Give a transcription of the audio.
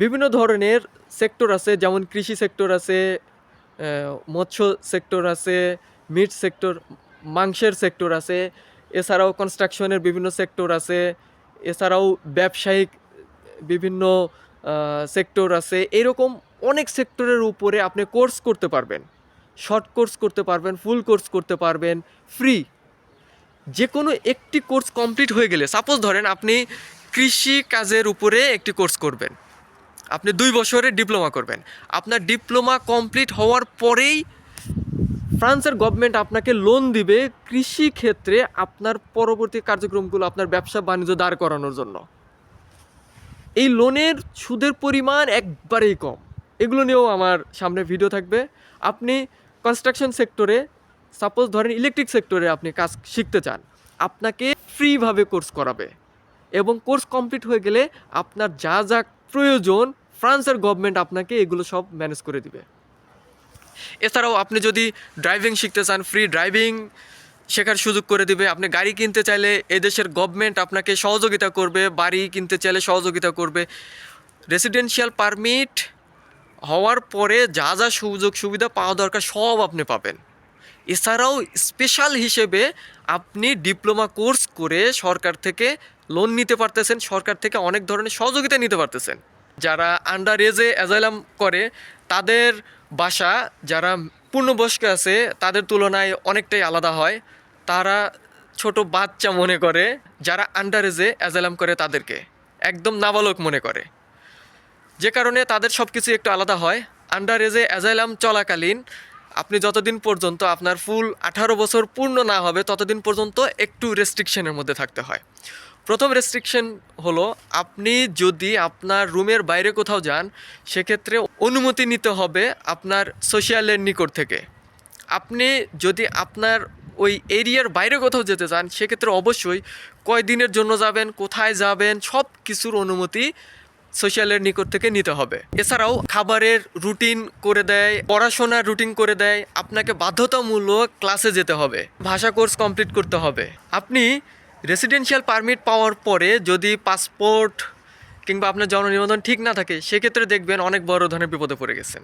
বিভিন্ন ধরনের সেক্টর আছে, যেমন কৃষি সেক্টর আছে মৎস্য সেক্টর আছে, মিট সেক্টর, মাংসের সেক্টর আছে, এছাড়াও কনস্ট্রাকশনের বিভিন্ন সেক্টর আছে, এছাড়াও ব্যবসায়িক বিভিন্ন সেক্টর আছে। এরকম অনেক সেক্টরের উপরে আপনি কোর্স করতে পারবেন। শর্ট কোর্স করতে পারবেন, ফুল কোর্স করতে পারবেন, ফ্রি। যে কোনো একটি কোর্স কমপ্লিট হয়ে গেলে, সাপোজ ধরেন আপনি কৃষি কাজের উপরে একটি কোর্স করবেন। আপনি দুই বছরের ডিপ্লোমা করবেন। আপনার ডিপ্লোমা কমপ্লিট হওয়ার পরেই ফ্রান্সের গভর্নমেন্ট আপনাকে লোন দিবে কৃষি ক্ষেত্রে আপনার পরবর্তী কার্যক্রমগুলো আপনার ব্যবসা বাণিজ্য দাঁড় করানোর জন্য। এই লোনের সুদের পরিমাণ একবারেই কম। এগুলো নিয়েও আমার সামনে ভিডিও থাকবে। আপনি কনস্ট্রাকশন সেক্টরে সাপোজ ধরেন ইলেকট্রিক সেক্টরে আপনি কাজ শিখতে চান, আপনাকে ফ্রিভাবে কোর্স করাবে। এবং কোর্স কমপ্লিট হয়ে গেলে আপনার যা যা প্রয়োজন, ফ্রান্সের গভর্নমেন্ট আপনাকে এগুলো সব ম্যানেজ করে দিবে। এছাড়াও আপনি যদি ড্রাইভিং শিখতে চান ফ্রি ড্রাইভিং শেখার সুযোগ করে দিবে। আপনি গাড়ি কিনতে চাইলে এদেশের গভর্নমেন্ট আপনাকে সহযোগিতা করবে, বাড়ি কিনতে চাইলে সহযোগিতা করবে। রেসিডেন্সিয়াল পারমিট হওয়ার পরে যা যা সুযোগ সুবিধা পাওয়া দরকার সব আপনি পাবেন। এছাড়াও স্পেশাল হিসেবে আপনি ডিপ্লোমা কোর্স করে সরকার থেকে লোন নিতে পারতেছেন, সরকার থেকে অনেক ধরনের সহযোগিতা নিতে পারতেছেন। যারা আন্ডার এজে অ্যাজাইলাম করে, তাদের বাসা যারা পূর্ণবয়স্ক আছে, তাদের তুলনায় অনেকটাই আলাদা হয়। তারা ছোট বাচ্চা মনে করে, যারা আন্ডার এজে অ্যাজাইলাম করে তাদেরকে। একদম নাবালক মনে করে। যে কারণে তাদের সব কিছু একটু আলাদা হয়। আন্ডার এজে অ্যাজাইলাম চলাকালীন আপনি যতদিন পর্যন্ত আপনার ফুল আঠারো বছর পূর্ণ না হবে, ততদিন পর্যন্ত একটু রেস্ট্রিকশনের মধ্যে থাকতে হয়। প্রথম রেস্ট্রিকশন হলো, আপনি যদি আপনার রুমের বাইরে কোথাও যান, সেক্ষেত্রে অনুমতি নিতে হবে আপনার সোশ্যালের নিকট থেকে। আপনি যদি আপনার ওই এরিয়ার বাইরে কোথাও যেতে চান, সেক্ষেত্রে অবশ্যই কয় দিনের জন্য যাবেন, কোথায় যাবেন সব কিছুর অনুমতি সোশ্যালের নিকট থেকে নিতে হবে। এছাড়াও খাবারের রুটিন করে দেয়, পড়াশোনার রুটিন করে দেয়, আপনাকে বাধ্যতামূলক ক্লাসে যেতে হবে, ভাষা কোর্স কমপ্লিট করতে হবে। আপনি রেসিডেন্সিয়াল পারমিট পাওয়ার পরে যদি পাসপোর্ট কিংবা আপনার জন্ম নিবন্ধন ঠিক না থাকে, সেক্ষেত্রে দেখবেন অনেক বড় ধরনের বিপদে পড়ে গেছেন।